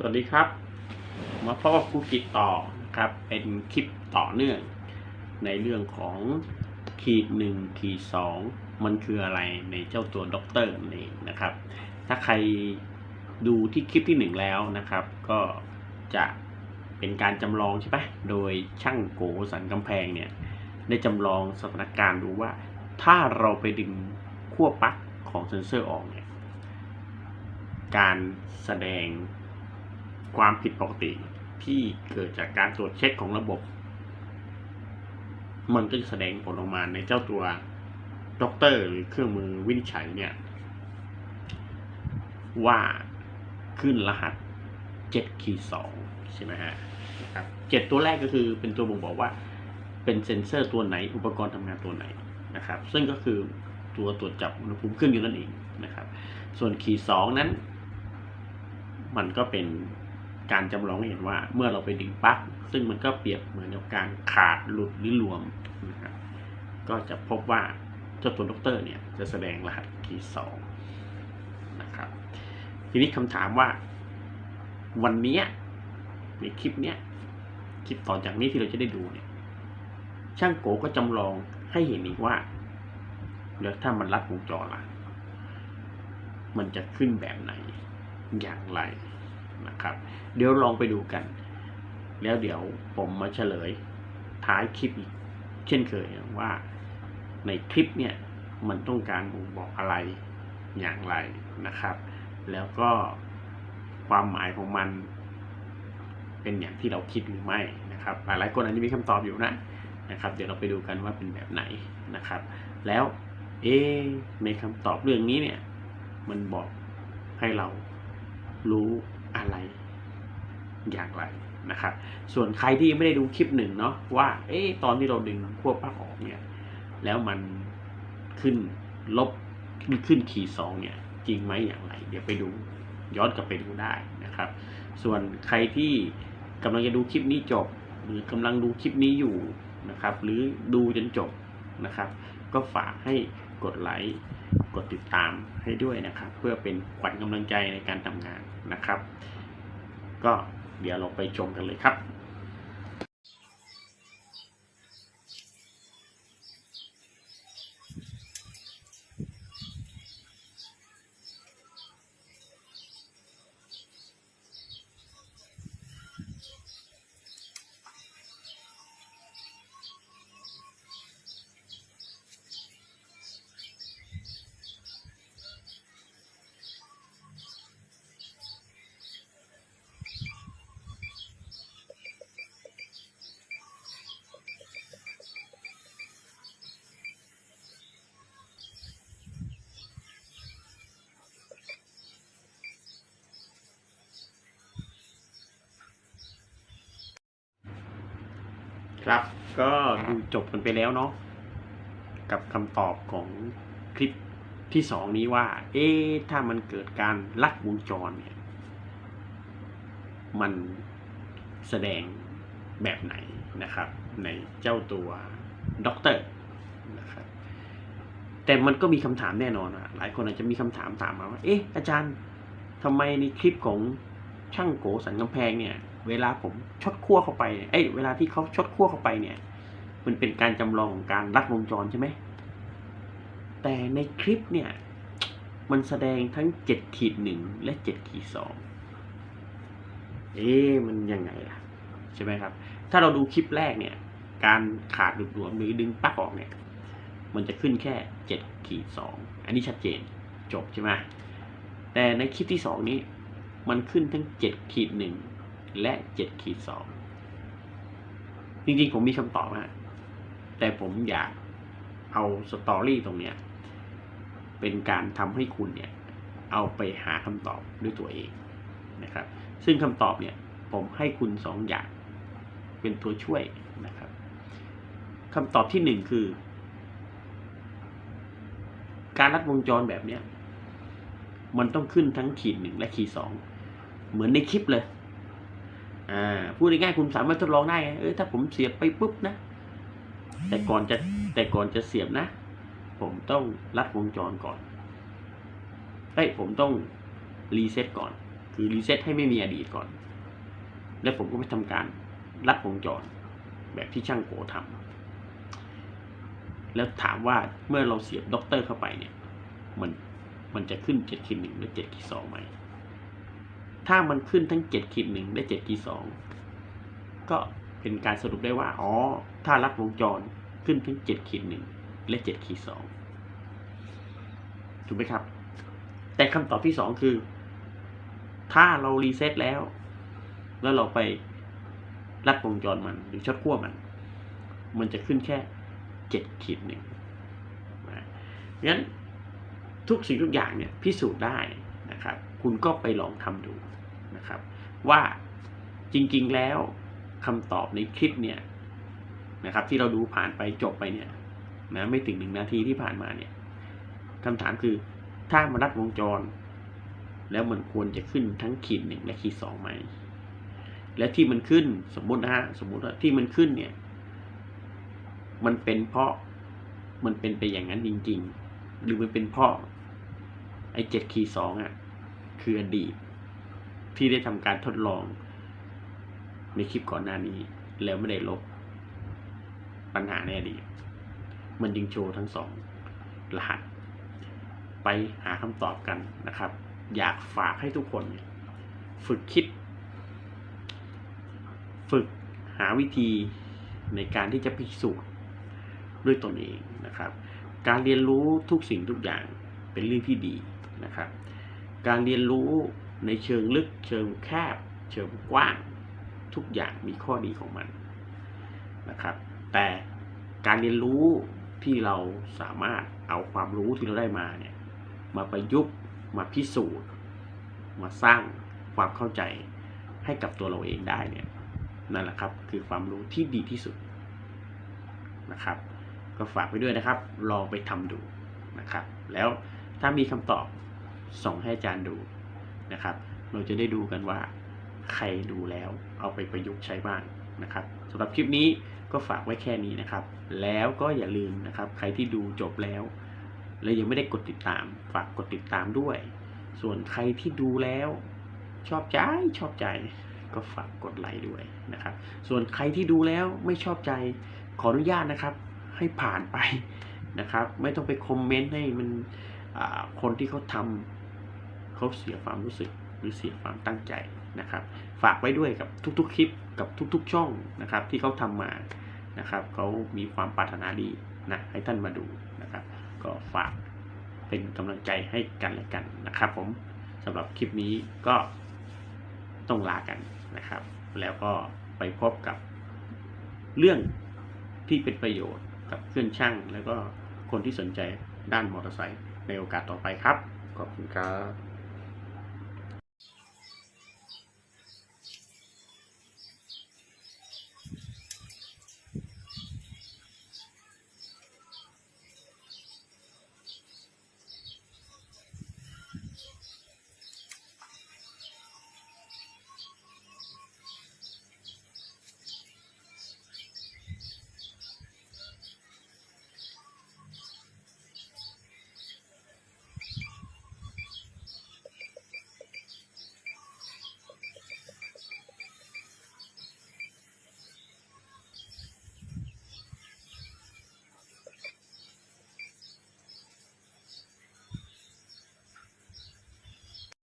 สวัสดีครับ มาพบกับครูกิจต่อนะครับ เป็นคลิปต่อเนื่อง ในเรื่องของขีดหนึ่งขีดสองมันคืออะไรในเจ้าตัวด็อกเตอร์นั่นเองนะครับ ถ้าใครดูที่คลิปที่หนึ่งแล้วนะครับ ก็จะเป็นการจำลองใช่ไหมโดยช่างโกสันกำแพงเนี่ยได้จำลองสถานการณ์ดูว่า ถ้าเราไปดึงขั้วปลั๊กของเซนเซอร์ออกเนี่ยการแสดง ความผิดปกติที่เกิดจากการตรวจเช็คของระบบ มันก็จะแสดงผลออกมาในเจ้าตัวด็อกเตอร์หรือเครื่องมือวินิจฉัยเนี่ย ว่าขึ้นรหัส7ขีด2ใช่ไหมฮะนะครับเจ็ดตัวแรกก็คือเป็นตัวบ่งบอกว่า เป็นเซ็นเซอร์ตัวไหนอุปกรณ์ทำงานตัวไหนนะครับ ซึ่งก็คือตัวตรวจจับอุณหภูมิขึ้นอยู่นั่นเองนะครับ ส่วนขีดสองนั้น มันก็เป็น การจำลองเห็นว่าเมื่อเราไปดึงปลั๊กซึ่งมันก็เปรียบเหมือนกับการขาดหลุดหรือรวมนะครับก็จะพบว่าเจ้าตัวด็อกเตอร์เนี่ยจะแสดงรหัสคีย์สองนะครับทีนี้คำถามว่า วันนี้ในคลิปเนี้ยคลิปต่อจากนี้ที่เราจะได้ดูเนี่ย ช่างโกก็จำลองให้เห็นอีกว่าแล้วถ้ามันลัดวงจรล่ะ มันจะขึ้นแบบไหนอย่างไร นะครับ เดี๋ยวลองไปดูกัน แล้วเดี๋ยวผมมาเฉลยท้ายคลิปอีกเช่นเคยว่าในคลิปเนี่ยมันต้องการบ่งบอกอะไรอย่างไรนะครับ แล้วก็ความหมายของมันเป็นอย่างที่เราคิดหรือไม่นะครับ หลายๆคนอาจจะมีคำตอบอยู่นะนะครับ เดี๋ยวเราไปดูกันว่าเป็นแบบไหนนะครับ แล้วเอ๊ในคำตอบเรื่องนี้เนี่ยมันบอกให้เรารู้ อะไรอย่างไรนะครับ ส่วนใครที่ไม่ได้ดูคลิปหนึ่งเนาะว่า เอ๊ตอนที่เราดึงขั้วปลั๊กออกเนี่ย แล้วมันขึ้นลบขึ้นขีดสองเนี่ย จริงไหมอย่างไร เดี๋ยวไปดูย้อนกลับไปดูได้นะครับ ส่วนใครที่กำลังจะดูคลิปนี้จบ หรือกำลังดูคลิปนี้อยู่นะครับ หรือดูจนจบนะครับ ก็ฝากให้ กดไลค์กดติดตามให้ด้วยนะครับ เพื่อเป็นขวัญกำลังใจในการทำงานนะครับ ก็เดี๋ยวเราไปชมกันเลยครับ ครับ ก็ดูจบกันไปแล้วเนาะกับคำตอบของคลิปที่สองนี้ว่า เอ๊ะถ้ามันเกิดการลัดวงจรเนี่ย มันแสดงแบบไหนนะครับ ในเจ้าตัวด็อกเตอร์นะครับแต่มันก็มีคำถามแน่นอนอะหลายคนอาจจะมีคำถามถามมาว่า เอ๊ะอาจารย์ทำไมในคลิปของช่างโกสันกำแพงเนี่ย เวลาผมชดขั้วเข้าไปเอ้ยเวลาที่เขาชดขั้วเข้าไปเนี่ย มันเป็นการจำลองของการลัดวงจรใช่ไหมแต่ในคลิปเนี่ย มันแสดงทั้งเจ็ดขีดหนึ่งและเจ็ดขีดสองเอ๊ะมันยังไงล่ะ ใช่ไหมครับ ถ้าเราดูคลิปแรกเนี่ย การขาดหลุดหลวมหรือดึงปักออกเนี่ย มันจะขึ้นแค่เจ็ดขีดสองอันนี้ชัดเจนจบใช่ไหมแต่ในคลิปที่สองนี้ มันขึ้นทั้งเจ็ดขีดหนึ่ง และเจ็ดขีดสองจริงๆ ผมมีคำตอบนะแต่ผมอยากเอาสตอรี่ตรงเนี้ยเป็นการทำให้คุณเนี่ยเอาไปหาคำตอบด้วยตัวเองนะครับ ซึ่งคำตอบเนี่ยผมให้คุณสองอย่างเป็นตัวช่วยนะครับคำตอบที่หนึ่งคือ การรัดวงจรแบบเนี้ยมันต้องขึ้นทั้งขีดหนึ่งและขีดสองเหมือนในคลิปเลย อ่าพูดง่ายๆคุณสามารถทดลองได้ไงเออถ้าผมเสียบไปปุ๊บนะ แต่ก่อนจะแต่ก่อนจะเสียบนะ ผมต้องรัดวงจรก่อนเอ้ยผมต้องรีเซ็ตก่อน คือรีเซ็ตให้ไม่มีอดีตก่อน แล้วผมก็ไปทำการรัดวงจร แบบที่ช่างโกทำแล้วถามว่าเมื่อเราเสียบด็อกเตอร์เข้าไปเนี่ย มันมันจะขึ้นเจ็ดขีดหนึ่งหรือเจ็ดขีดสองไหม ถ้ามันขึ้นทั้งเจ็ดขีดหนึ่งและเจ็ดขีดสองก็เป็นการสรุปได้ว่า อ๋อ ถ้ารัดวงจรขึ้นทั้งเจ็ดขีดหนึ่งและเจ็ดขีดสองถูกไหมครับ แต่คำตอบที่สองคือ ถ้าเรารีเซ็ตแล้ว แล้วเราไปรัดวงจรมัน หรือช็อตขั้วมัน มันจะขึ้นแค่เจ็ดขีดหนึ่งนะงั้นทุกสิ่งทุกอย่างเนี่ยพิสูจน์ได้นะครับ คุณก็ไปลองทำดู นะครับ ว่าจริงๆแล้วคำตอบในคลิปเนี่ยนะครับ ที่เราดูผ่านไปจบไปเนี่ยนะไม่ถึงหนึ่งนาทีที่ผ่านมาเนี่ยคำถามคือถ้ามารัดวงจร แล้วมันควรจะขึ้นทั้งขีดหนึ่งและขีดสองไหมและที่มันขึ้นสมมตินะฮะสมมติว่าที่มันขึ้นเนี่ย มันเป็นเพราะมันเป็นไปอย่างนั้นจริง ๆ หรือมันเป็นเพราะไอ้เจ็ดคีย์สองอะคืออดีต ที่ได้ทำการทดลอง ในคลิปก่อนหน้านี้ แล้วไม่ได้ลบปัญหาในอดีตมันจึงโชว์ทั้งสองรหัส ไปหาคำตอบกันนะครับ อยากฝากให้ทุกคน ฝึกคิด ฝึกหาวิธีในการที่จะพิสูจน์ด้วยตนเองนะครับ การเรียนรู้ทุกสิ่งทุกอย่างเป็นเรื่องที่ดีนะครับ การเรียนรู้ ในเชิงลึกเชิงแคบ เชิงกว้าง ทุกอย่างมีข้อดีของมันนะครับ แต่การเรียนรู้ที่เราสามารถเอาความรู้ที่เราได้มาเนี่ยมาประยุกต์มาพิสูจน์ มาสร้างความเข้าใจให้กับตัวเราเองได้เนี่ยนั่นแหละครับคือความรู้ที่ดีที่สุดนะครับ ก็ฝากไปด้วยนะครับ ลองไปทำดูนะครับ แล้วถ้ามีคำตอบส่งให้อาจารย์ดู นะครับ เราจะได้ดูกันว่าใครดูแล้วเอาไปประยุกต์ใช้บ้างนะครับสำหรับคลิปนี้ก็ฝากไว้แค่นี้นะครับ แล้วก็อย่าลืมนะครับ ใครที่ดูจบแล้ว และยังไม่ได้กดติดตาม ฝากกดติดตามด้วย ส่วนใครที่ดูแล้ว ชอบใจชอบใจ ก็ฝากกดไลค์ด้วยนะครับ ส่วนใครที่ดูแล้วไม่ชอบใจขออนุญาตนะครับ ให้ผ่านไปนะครับ ไม่ต้องไปคอมเมนต์ให้มันคนที่เขาทำ เขาเสียความรู้สึกหรือเสียความตั้งใจนะครับ ฝากไว้ด้วยกับทุกๆคลิปกับทุกๆช่องนะครับ ที่เขาทำมานะครับเขามีความปรารถนาดีนะให้ท่านมาดูนะครับ ก็ฝากเป็นกำลังใจให้กันและกันนะครับ ผมสำหรับคลิปนี้ก็ต้องลากันนะครับ แล้วก็ไปพบกับเรื่องที่เป็นประโยชน์กับเพื่อนช่าง แล้วก็คนที่สนใจด้านมอเตอร์ไซค์ในโอกาสต่อไปครับ ขอบคุณครับ